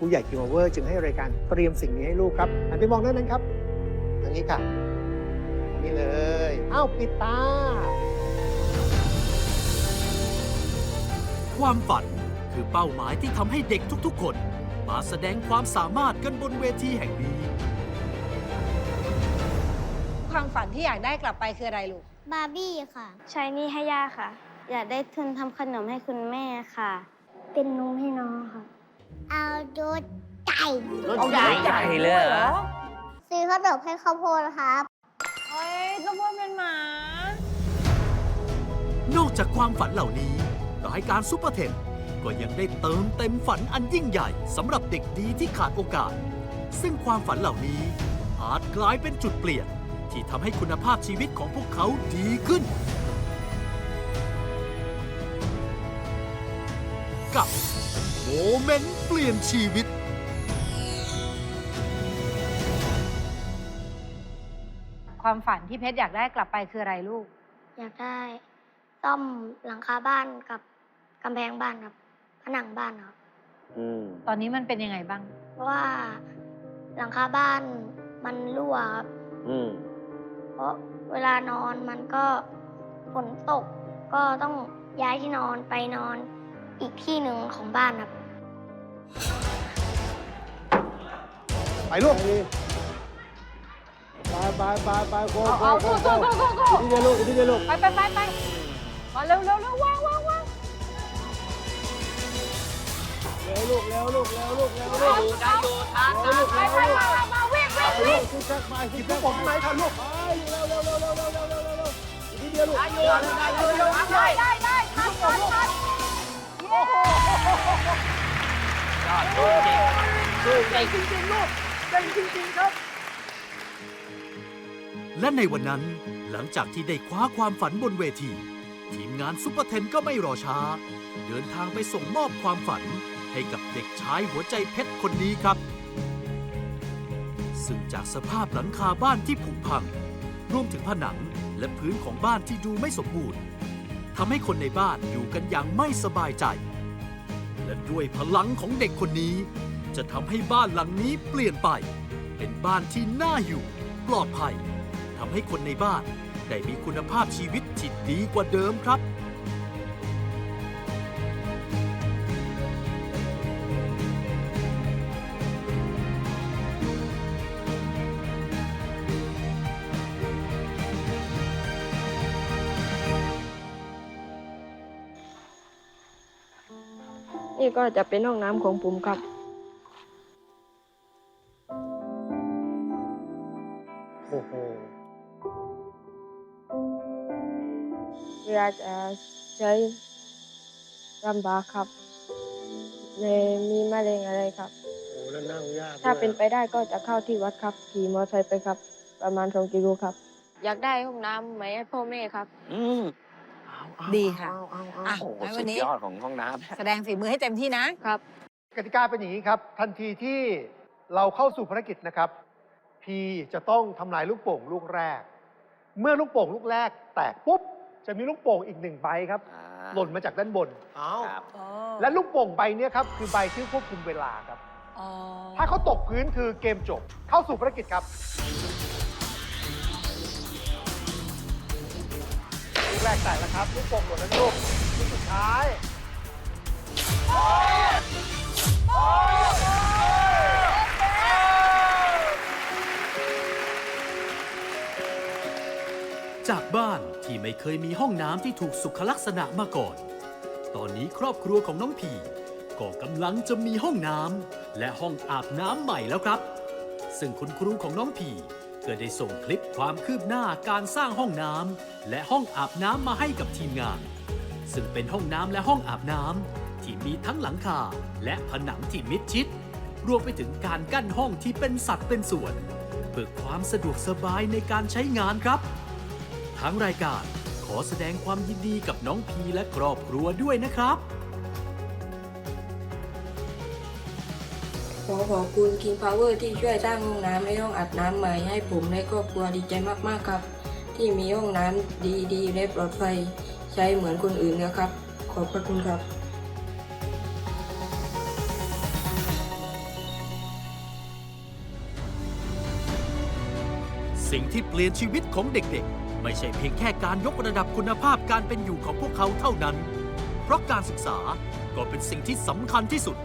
ผู้ใหญ่กิมเวอร์จึงให้รายการเตรียมสิ่งนี้ให้ลูกครับหันไปมองด้านนั้นครับทางนี้ค่ะนี่เลยอ้าวปิดตา ความฝันคือเป้าหมายที่ทำให้เด็กทุกๆ คน มาแสดงความสามารถกันบนเวทีแห่งนี้ ความฝันที่อยากได้กลับไปคืออะไรลูก บาร์บี้ค่ะ ใช้หนี่ให้ย่าค่ะ อยากได้ทุนทำขนมให้คุณแม่ค่ะ เป็นนมให้น้องค่ะ เอารถไก่เอาใหญ่ใหญ่เลยเหรอซื้อขนมให้ข้าวโพดครับเฮ้ยก็พูดเป็นหมา นอกจากความฝันเหล่านี้รายการซุปเปอร์เทนก็ยังได้เติมเต็มฝันอันยิ่งใหญ่สำหรับเด็กดีที่ขาดโอกาส ซึ่งความฝันเหล่านี้ อาจกลายเป็นจุดเปลี่ยน ที่ทำให้คุณภาพชีวิตของพวกเขาดีขึ้น กับ เมนต์เปลี่ยนชีวิต ความฝันที่เพชรอยากได้กลับไปคืออะไรลูก อยากได้ซ่อมหลังคาบ้านกับกำแพงบ้านครับ ผนังบ้านครับ อืมตอนนี้มันเป็นยังไงบ้าง เพราะว่าหลังคาบ้านมันรั่วครับ อืมเพราะเวลานอนมันก็ฝนตกก็ต้องย้ายที่นอนไปนอนอีกที่หนึ่งของบ้านครับ ไปลูก ไปไปไปไปโก้โก้เอาโก้โก้โก้โก้โก้โก้อีกนิดเดียวลูกอีกนิดเดียวลูกไปไปไปไปมาเร็วเร็วเร็วว่างว่างว่างเร็วลูกเร็วลูกเร็วลูกเร็วลูกเอาเอาไปไปมามามาวิ่งวิ่งไปลูกคุณแจ็คไปคุณแจ็คบอกที่ไหนทันลูกไปเร็วเร็วเร็วเร็วเร็วเร็วเร็วเร็วเร็วอีกนิดเดียวลูกได้ได้ได้ทันทันทัน เย้และในวันนั้นหลังจากที่ได้คว้าความฝันบนเวที ทีมงานซุปเปอร์เทนก็ไม่รอช้า เดินทางไปส่งมอบความฝันให้กับเด็กชายหัวใจเพชรคนนี้ครับ ซึ่งจากสภาพหลังคาบ้านที่ผุพัง รวมถึงผนังและพื้นของบ้านที่ดูไม่สมบูรณ์ทำให้คนในบ้านอยู่กันอย่างไม่สบายใจ และด้วยพลังของเด็กคนนี้ จะทำให้บ้านหลังนี้เปลี่ยนไป เป็นบ้านที่น่าอยู่ ปลอดภัยทำให้คนในบ้านได้มีคุณภาพชีวิตที่ดีกว่าเดิมครับ นี่ก็จะเป็นห้องน้ำของผมครับ โอ้โหเวลาจะใช้ลำบากครับเลยมีมะเร็งอะไรครับ โอ้แล้วนั่งยากถ้าเป็นไปได้ก็จะเข้าที่วัดครับ ขี่มอเตอร์ไซค์ไปครับ ประมาณสองกิโลครับ อยากได้ห้องน้ำไหมให้พ่อแม่ครับ อืม ดีค่ะเอาเอาเอาอะโอ้โหงั้นสุวันดนี้ ยอดของห้องน้ำ แสดงฝีมือให้เต็มที่นะ ครับ กติกาเป็นอย่างนี้ครับ ทันทีที่เราเข้าสู่ภารกิจนะครับ พีจะต้องทำลายลูกโป่งลูกแรก เมื่อลูกโป่งลูกแรก แตกปุ๊บ จะมีลูกโป่งอีกหนึ่งใบครับอ่าหล่นมาจากด้านบนครับ และลูกโป่งใบเนี้ยครับคือใบที่ควบคุมเวลาครับ ถ้าเขาตกพื้นคือเกมจบ เข้าสู่ภารกิจครับ กแรกแตกแล้วครับลูกโป่งหล่นแล้วลูกลูกสุดท้ายจากบ้านที่ไม่เคยมีห้องน้ำที่ถูกสุขลักษณะมาก่อน ตอนนี้ครอบครัวของน้องพีก็กำลังจะมีห้องน้ำและห้องอาบน้ำใหม่แล้วครับ ซึ่งคุณครูของน้องพี ก็ได้ส่งคลิปความคืบหน้าการสร้างห้องน้ำและห้องอาบน้ำมาให้กับทีมงาน ซึ่งเป็นห้องน้ำและห้องอาบน้ำที่มีทั้งหลังคาและผนังที่มิดชิด รวมไปถึงการกั้นห้องที่เป็นสัดเป็นส่วน เพื่อความสะดวกสบายในการใช้งานครับ ทางรายการขอแสดงความยินดีกับน้องพีและครอบครัวด้วยนะครับ ขอขอบคุณ King Power ที่ช่วยสร้างห้องน้ำและห้องอาบน้ำใหม่ให้ผมและครอบครัวดีใจมากๆครับ ที่มีห้องน้ำดีๆและปลอดภัยใช้เหมือนคนอื่นนะครับ ขอบพระคุณครับสิ่งที่เปลี่ยนชีวิตของเด็กๆ ไม่ใช่เพียงแค่การยกระดับคุณภาพการเป็นอยู่ของพวกเขาเท่านั้น เพราะการศึกษาก็เป็นสิ่งที่สำคัญที่สุด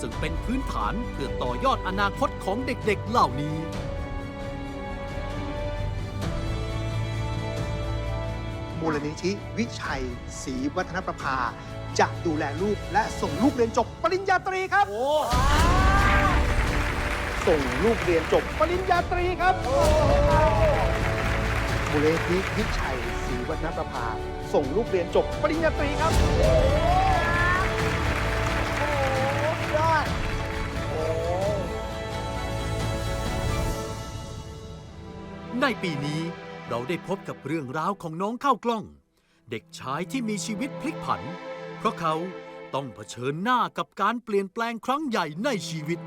ซึ่งเป็นพื้นฐานเพื่อต่อยอดอนาคตของเด็กๆเหล่านี้ มูลนิธิวิชัยศรีวัฒนประภา จะดูแลลูกและส่งลูกเรียนจบปริญญาตรีครับ ส่งลูกเรียนจบปริญญาตรีครับมูลนิธิวิชัยศรีวัฒนประภา ส่งลูกเรียนจบปริญญาตรีครับ ปีนี้ เราได้พบกับเรื่องราวของน้องข้าวกล้อง เด็กชายที่มีชีวิตพลิกผัน เพราะเขาต้องเผชิญหน้ากับการเปลี่ยนแปลงครั้งใหญ่ในชีวิต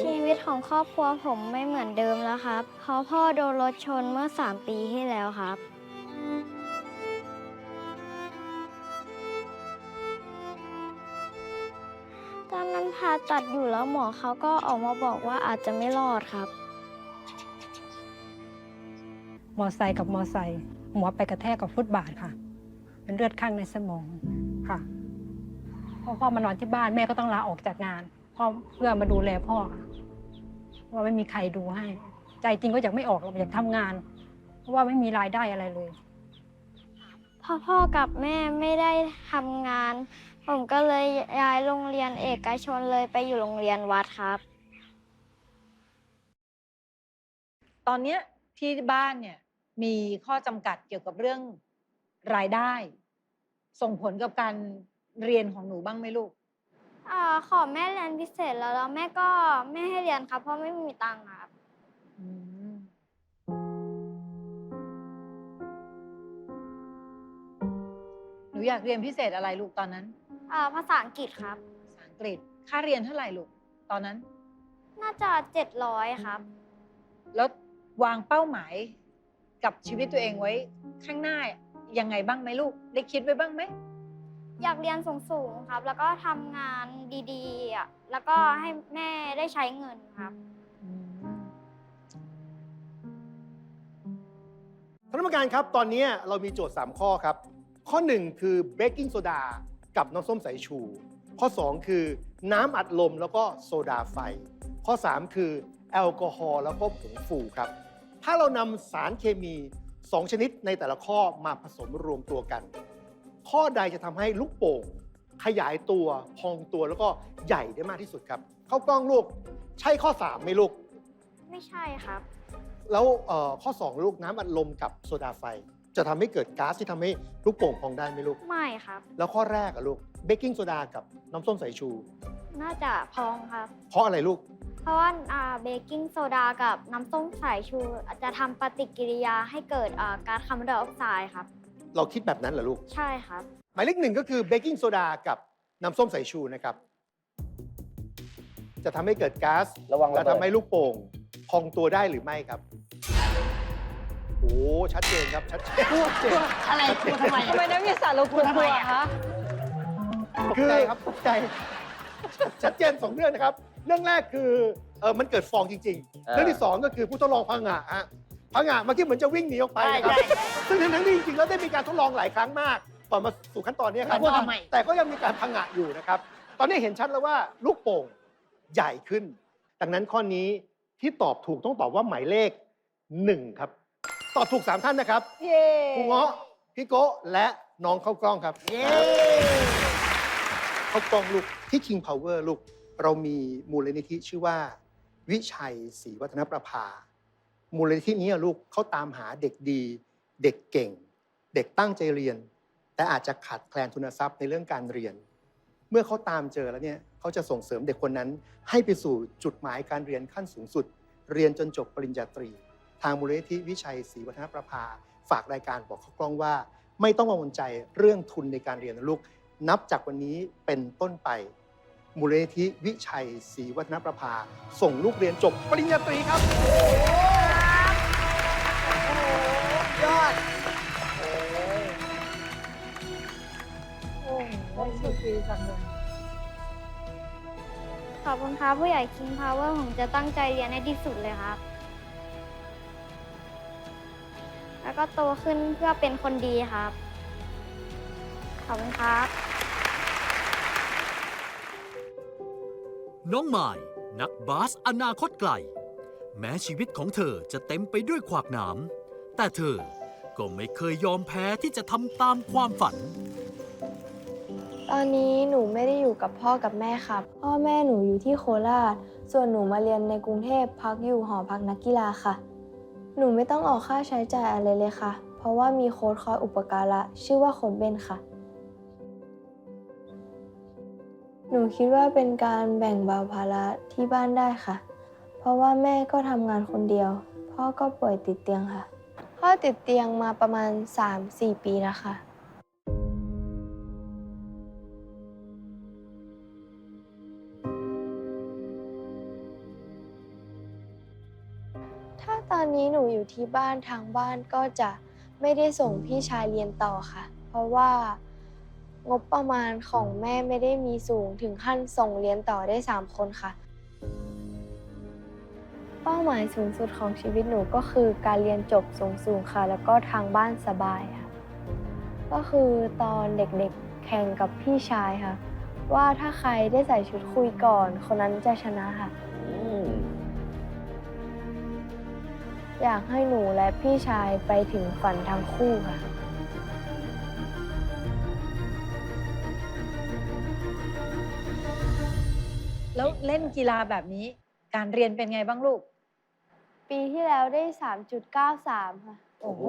ชีวิตของครอบครัวผมไม่เหมือนเดิมแล้วครับ เพราะพ่อโดนรถชนเมื่อ 3 ปีที่แล้วครับ ผ่าตัดอยู่แล้วหมอเขาก็ออกมาบอกว่าอาจจะไม่รอดครับ มอไซค์กับมอไซค์หัวไปกระแทกกับฟุตบาทค่ะ เป็นเลือดข้างในสมองค่ะพอพ่อมานอนที่บ้านแม่ก็ต้องลาออกจากงานพ่อเพื่อมาดูแลพ่อค่ะว่าไม่มีใครดูให้ ใจจริงก็อยากไม่ออกหรอกอยากทำงาน เพราะว่าไม่มีรายได้อะไรเลยพอพ่อกับแม่ไม่ได้ทำงาน ผมก็เลยย้ายโรงเรียนเอกชนเลยไปอยู่โรงเรียนวัดครับ ตอนเนี้ยที่บ้านเนี่ยมีข้อจำกัดเกี่ยวกับเรื่องรายได้ ส่งผลกับการเรียนของหนูบ้างไหมลูกอ่าขอแม่เรียนพิเศษแล้วแล้วแม่ก็ไม่ให้เรียนครับ เพราะไม่มีตังค์ครับ อืมหนูอยากเรียนพิเศษอะไรลูกตอนนั้น อ่าภาษาอังกฤษครับ ภาษาอังกฤษ ค่าเรียนเท่าไหร่ลูก ตอนนั้น น่าจะเจ็ดร้อยครับ แล้ววางเป้าหมายกับชีวิตตัวเองไว้ข้างหน้ายังไงบ้างไหมลูก ได้คิดไว้บ้างไหม อยากเรียนสูงๆครับ แล้วก็ทำงานดีๆอะแล้วก็ให้แม่ได้ใช้เงินครับอืมท่านผู้การครับ ตอนนี้เรามีโจทย์ 3 ข้อครับ ข้อ 1 คือเบกกิ้งโซดา กับน้ำส้มสายชู ข้อ 2 คือน้ำอัดลมแล้วก็โซดาไฟ ข้อ 3 คือแอลกอฮอล์แล้วก็ผงฟูครับ ถ้าเรานำสารเคมี 2 ชนิดในแต่ละข้อมาผสมรวมตัวกัน ข้อใดจะทำให้ลูกโป่งขยายตัว พองตัวแล้วก็ใหญ่ได้มากที่สุดครับ เข้ากล้องลูก ใช่ข้อ 3 ไหมลูก ไม่ใช่ครับ แล้วเอ่อข้อ 2 ลูกน้ำอัดลมกับโซดาไฟ จะทำให้เกิดก๊าซที่ทำให้ลูกโป่งพองได้ไหมลูก ไม่ครับ แล้วข้อแรกอะลูกเบกกิ้งโซดากับน้ำส้มสายชู น่าจะพองครับ เพราะอะไรลูก เพราะว่าเบกกิ้งโซดากับน้ำส้มสายชูจะทำปฏิกิริยาให้เกิดอ่าก๊าซคาร์บอนไดออกไซด์ครับ เราคิดแบบนั้นเหรอลูก ใช่ครับ หมายเลขหนึ่งก็คือเบกกิ้งโซดากับน้ำส้มสายชูนะครับ จะทำให้เกิดก๊าซระวังและระเบิด ทำให้ลูกโป่งพองตัวได้หรือไม่ครับ โอ้ ชัดเจนครับ ชัดเจน อะไรกลัวทำไมทำไมนักวิทยาศาสตร์เรากลัวทำไมอะคะ ตกใจครับตกใจ ชัดเจนสองเรื่องนะครับ เรื่องแรกคือเออมันเกิดฟองจริงๆเออเรื่องที่สองก็คือผู้ทดลองพังงะฮะพังงะเมื่อกี้เหมือนจะวิ่งหนีออกไปใช่นะครับ ใช่ใช่ซึ่งทั้งๆที่จริงๆแล้วได้มีการทดลองหลายครั้งมากก่อนมาสู่ขั้นตอนนี้ครับแล้วกลัวทำไม แต่ก็ยังมีการพังงะอยู่นะครับ ตอนนี้เห็นชัดแล้วว่าลูกโป่งใหญ่ขึ้น ดังนั้นข้อนี้ที่ตอบถูกต้องตอบว่าหมายเลขหนึ่งครับ ตอบถูกสามท่านนะครับ เย้ครูเงาะพี่โกะและน้องเข้ากล้องครับ เย้เข้ากล้องลูกที่ King Power ลูก เรามีมูลนิธิชื่อว่า วิชัยศรีวัฒนประภา มูลนิธินี้อะลูกเขาตามหาเด็กดี เด็กเก่ง เด็กตั้งใจเรียน แต่อาจจะขาดแคลนทุนทรัพย์ในเรื่องการเรียน เมื่อเขาตามเจอแล้วเนี่ยเขาจะส่งเสริมเด็กคนนั้นให้ไปสู่จุดหมายการเรียนขั้นสูงสุด เรียนจนจบปริญญาตรี ทางมูลนิธิวิชัยศรีวัฒนประภา ฝากรายการบอกเขากล้องว่า ไม่ต้องกังวลใจเรื่องทุนในการเรียนนะลูก นับจากวันนี้เป็นต้นไป มูลนิธิวิชัยศรีวัฒนประภา ส่งลูกเรียนจบปริญญาตรีครับ ยอด โอ้โหโชคดีจังเลยขอบคุณครับผู้ใหญ่ King Power ผมจะตั้งใจเรียนให้ที่สุดเลยครับ แล้วก็โตขึ้นเพื่อเป็นคนดีครับ ขอบคุณครับ น้องไม้นักบาสอนาคตไกล แม้ชีวิตของเธอจะเต็มไปด้วยขวากหนาม แต่เธอก็ไม่เคยยอมแพ้ที่จะทำตามความฝัน ตอนนี้หนูไม่ได้อยู่กับพ่อกับแม่ครับ พ่อแม่หนูอยู่ที่โคราช ส่วนหนูมาเรียนในกรุงเทพพักอยู่หอพักนักกีฬาค่ะ หนูไม่ต้องออกค่าใช้จ่ายอะไรเลยค่ะ เพราะว่ามีโค้ดคอยอุปการะ ชื่อว่าโค้ดเบนค่ะ หนูคิดว่าเป็นการแบ่งเบาภาระที่บ้านได้ค่ะ เพราะว่าแม่ก็ทำงานคนเดียว พ่อก็ป่วยติดเตียงค่ะ พ่อติดเตียงมาประมาณ 3-4 ปีแล้วค่ะ ตอนนี้หนูอยู่ที่บ้านทางบ้านก็จะไม่ได้ส่งพี่ชายเรียนต่อค่ะ เพราะว่างบประมาณของแม่ไม่ได้มีสูงถึงขั้นส่งเรียนต่อได้ 3 คนค่ะ เป้าหมายสูงสุดของชีวิตหนูก็คือการเรียนจบสูงๆค่ะ แล้วก็ทางบ้านสบายค่ะ ก็คือตอนเด็กๆแข่งกับพี่ชายค่ะ ว่าถ้าใครได้ใส่ชุดคุยก่อน คนนั้นจะชนะค่ะ อยากให้หนูและพี่ชายไปถึงฝันทั้งคู่ค่ะ แล้วเล่นกีฬาแบบนี้การเรียนเป็นไงบ้างลูก ปีที่แล้วได้ 3.93 ค่ะ โอ้โห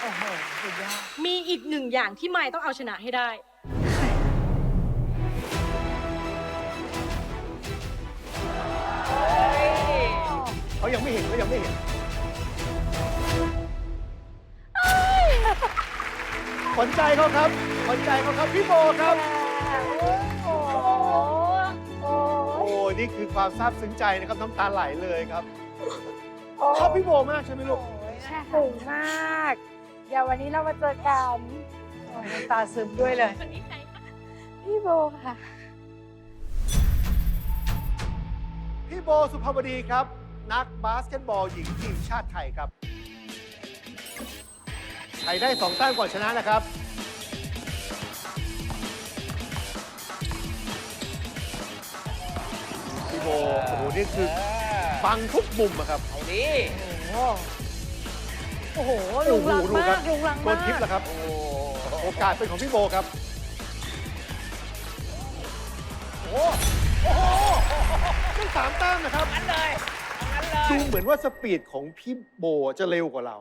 โอ้โหสุดยอด มีอีกหนึ่งอย่างที่ไม่ต้องเอาชนะให้ได้ เขายังไม่เห็นเขายังไม่เห็นขวัญใจเขาครับขวัญใจเขาครับพี่โบครับ โอ้นี่คือความซาบซึ้งใจนะครับน้ำตาไหลเลยครับชอบพี่โบมากใช่ไหมลูกถึงมาก เดี๋ยววันนี้เรามาเจอกันน้ำตาซึมด้วยเลย พี่โบค่ะ พี่โบสุภาพดีครับ นักบาสเกตบอลหญิงทีมชาติไทยครับใครได้สองแต้มก่อนชนะนะครับ พี่โบโอ้โหนี่คือฟังทุกมุมอะครับ เอาดิโอ้โหลุงลังโอ้โหดูมาครักบลุงลังโดมานทิปกแล้วครับโอ้โอกาสเป็นของพี่โบครับ โอ้โหโอ้โหได้สามแต้มนะครับงั้นเลยเอางั้นเลย ดูเหมือนว่าสปีดของพี่โบจะเร็วกว่าเรา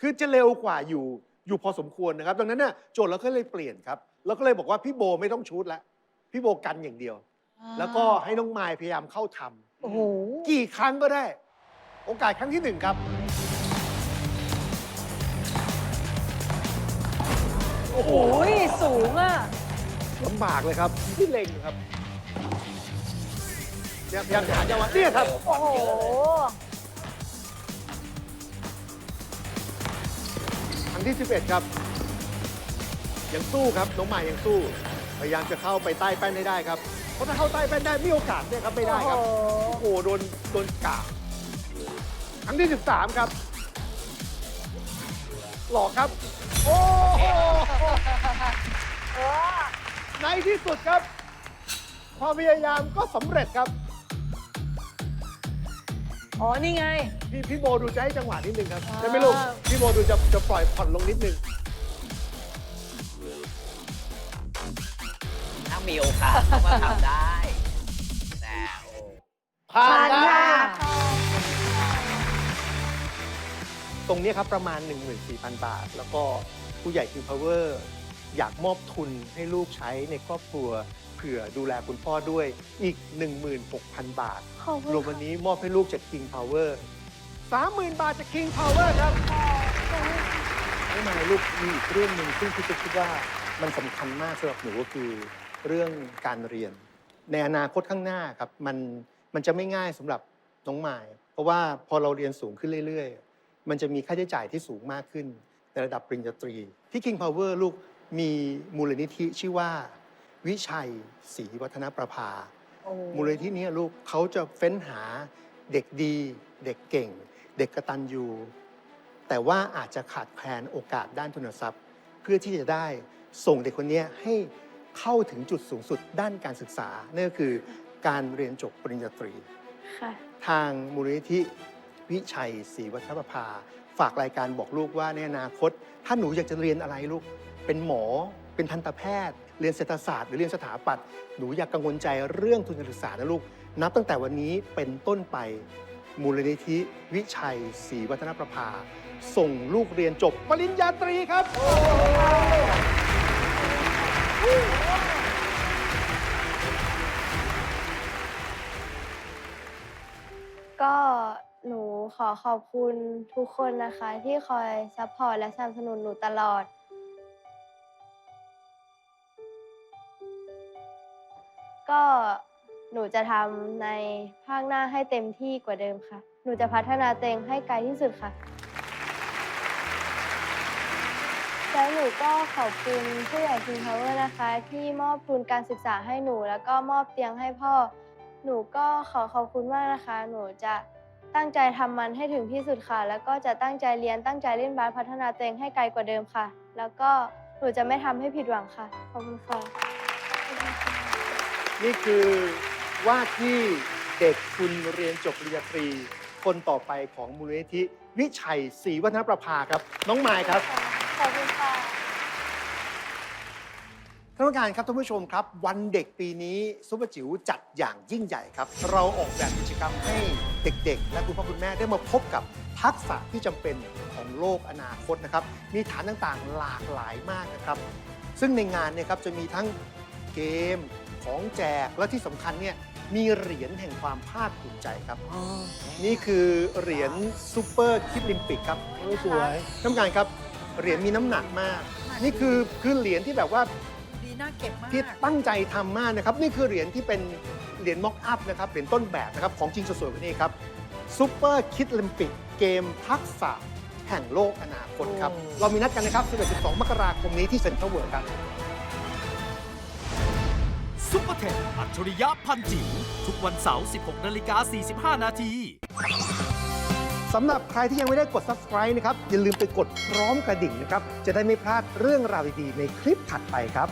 คือจะเร็วกว่าอยู่อยู่พอสมควรนะครับ ดังนั้นเนี่ยโจทย์เราก็เลยเปลี่ยนครับเราก็เลยบอกว่าพี่โบไม่ต้องชูดแล้วพี่โบกันอย่างเดียว แล้วก็ให้น้องมายพยายามเข้าทำโอ้โหกี่ครั้งก็ได้ โอกาสครั้งที่หนึ่งครับโอ้โหโอ้ยสูงอะลำบากเลยครับที่เล็งครับ เนี่ยพยายามจะหาจังหวะเนี่ยครับโอ้โหครั้งที่ 11 ครับ ยังสู้ครับน้องใหม่ยังสู้ พยายามจะเข้าไปใต้แป้นให้ได้ครับ เพราะถ้าเข้าใต้แป้นได้มีโอกาสเนี่ยครับไม่ได้ครับ โอ้โหโดนโดนกาครั้งที่ 13 ครับ หลอกครับ โอ้โหในที่สุดครับ ความพยายามก็สำเร็จครับ อ๋อ นี่ไง พี่พี่โบดูจะให้จังหวะนิดนึงครับอ่าใช่ไหมลูก พี่โบดูจะจะปล่อยผ่อนลงนิดนึง ถ้ามีโอกาสเขาก็ทำได้ แต่โอ้ผ่านผ่านคค่ะรับตรงนี้ครับประมาณ 14,000 บาท แล้วก็ผู้ใหญ่ King Power อยากมอบทุนให้ลูกใช้ในครอบครัวเผื่อดูแลคุณพ่อด้วยอีก 16,000 บาท ขอบคุณรวมวันนี้มอบให้ลูกจาก King Power 30,000 บาทจาก King Power ครับไม่มาลูกมีอีกเรื่องหนึ่งซึ่งพี่จะคิดว่ามันสำคัญมากสำหรับหนูก็คือเรื่องการเรียน ในอนาคตข้างหน้าครับมันมันจะไม่ง่ายสำหรับน้องมาย เพราะว่าพอเราเรียนสูงขึ้นเรื่อย ๆ มันจะมีค่าใช้จ่ายที่สูงมากขึ้น ในระดับปริญญาตรี ที่ King Power ลูกมีมูลนิธิชื่อว่า วิชัยศรีวัฒนประภา โอ้มูลนิธินี้ลูกเขาจะเฟ้นหาเด็กดี เด็กเก่ง เด็กกระตันยูแต่ว่าอาจจะขาดแคลนโอกาสด้านทุนทรัพย์ เพื่อที่จะได้ส่งเด็กคนนี้ให้เข้าถึงจุดสูงสุดด้านการศึกษานั่นก็คือการเรียนจบปริญญาตรี ค่ะ ทางมูลนิธิวิชัยศรีวัฒนประภา ฝากรายการบอกลูกว่าในอนาคต ถ้าหนูอยากจะเรียนอะไรลูก เป็นหมอ เป็นทันตแพทย์ เรียนเศรษฐศาสตร์หรือเรียนสถาปัตย์หนูอยากกังวลใจเรื่องทุนการศึกษานะลูก นับตั้งแต่วันนี้เป็นต้นไป มูลนิธิวิชัยศรีวัฒนประภา ส่งลูกเรียนจบปริญญาตรีครับ ก็หนูขอขอบคุณทุกคนนะคะ ที่คอยซัพพอร์ตและสนับสนุนหนูตลอด ก็หนูจะทำในภาคหน้าให้เต็มที่กว่าเดิมค่ะ หนูจะพัฒนาตัวเองให้ไกลที่สุดค่ะ แล้วหนูก็ขอบคุณผู้ใหญ่ King Power นะคะ ที่มอบทุนการศึกษาให้หนู แล้วก็มอบเตียงให้พ่อ หนูก็ขอขอบคุณมากนะคะ หนูจะตั้งใจทำมันให้ถึงที่สุดค่ะ แล้วก็จะตั้งใจเรียนตั้งใจเล่นบาสพัฒนาตัวเองให้ไกลกว่าเดิมค่ะ แล้วก็หนูจะไม่ทำให้ผิดหวังค่ะ ขอบคุณค่ะ นี่คือว่าที่เด็กทุนเรียนจบปริญญาตรี คนต่อไปของมูลนิธิวิชัยศรีวัฒนประภาครับ น้องไมายครับ ขอบคุณค่ะ ท่านผู้การครับท่านผู้ชมครับ วันเด็กปีนี้ซุปเปอร์จิ๋วจัดอย่างยิ่งใหญ่ครับ เราออกแบบกิจกรรมให้เด็ก ๆ และคุณพ่อคุณแม่ได้มาพบกับทักษะที่จำเป็นของโลกอนาคตนะครับ มีฐานต่างๆหลากหลายมากนะครับ ซึ่งในงานเนี่ยครับจะมีทั้งเกม ของแจกและที่สำคัญเนี่ยมีเหรียญแห่งความภาคภูมิใจครับ นี่คือเหรียญซูเปอร์คิดลิมปิกครับสวยท่านผู้การครับเหรียญมีน้ำหนักมาก นี่คือคือเหรียญที่แบบว่าดีน่าเก็บมากที่ตั้งใจทำมากนะครับ นี่คือเหรียญที่เป็นเหรียญม็อกอัพนะครับเหรียญต้นแบบนะครับของจริงสวยๆแบบนี้ครับซูเปอร์คิดลิมปิกเกมทักษะแห่งโลกอนาคตครับโอ้เรามีนัดกันนะครับ11-12 มกราคมนี้ที่เซ็นทรัลเวิลด์ครับ ซุปเปอร์เทนอัจฉริยะพันจิ๋วทุกวันเสาร์ 16 นาฬิกา 45 นาที สำหรับใครที่ยังไม่ได้กด subscribe นะครับ อย่าลืมไปกดพร้อมกระดิ่งนะครับ จะได้ไม่พลาดเรื่องราวดีๆในคลิปถัดไปครับ